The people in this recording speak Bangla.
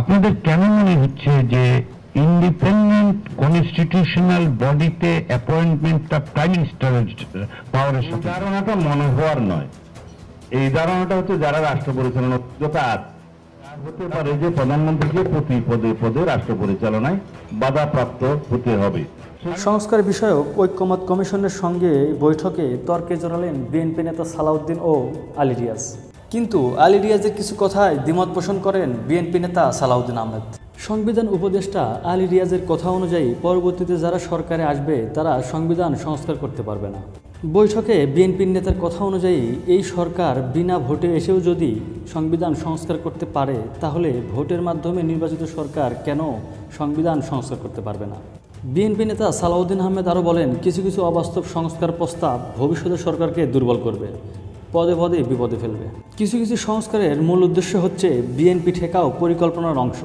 আপনাদের কেন মনে হচ্ছে যে ইন্ডিপেন্ডেন্ট কনস্টিটিউশনাল বডিতে অ্যাপয়েন্টমেন্টটা প্রাইম মিনিস্টারের পাওয়ারের সাথে? ধারণাটা মনে হওয়ার নয়। এই ধারণাটা হচ্ছে যারা রাষ্ট্র পরিচালনা অভিজ্ঞতা আছে হতে পারে যে প্রধানমন্ত্রীকে প্রতি পদে পদে রাষ্ট্র পরিচালনায় বাধাপ্রাপ্ত হতে হবে। সংস্কার বিষয়ক ঐক্যমত কমিশনের সঙ্গে বৈঠকে তর্কে জড়ালেন বিএনপি নেতা সালাউদ্দিন ও আলী রিয়াজ। কিন্তু আলী রিয়াজের কিছু কথায় দ্বিমত পোষণ করেন বিএনপি নেতা সালাউদ্দিন আহমেদ। সংবিধান উপদেষ্টা আলী রিয়াজের কথা অনুযায়ী পরবর্তীতে যারা সরকারে আসবে, তারা সংবিধান সংস্কার করতে পারবে না। বৈঠকে বিএনপির নেতার কথা অনুযায়ী এই সরকার বিনা ভোটে এসেও যদি সংবিধান সংস্কার করতে পারে, তাহলে ভোটের মাধ্যমে নির্বাচিত সরকার কেন সংবিধান সংস্কার করতে পারবে না? বিএনপি নেতা সালাউদ্দিন আহমেদ আরও বলেন, কিছু কিছু অবাস্তব সংস্কার প্রস্তাব ভবিষ্যতে সরকারকে দুর্বল করবে। পদে পদে বিপদে ফেলবে। কিছু কিছু সংস্কারের মূল উদ্দেশ্য হচ্ছে বিএনপি ঠেকাও পরিকল্পনার অংশ।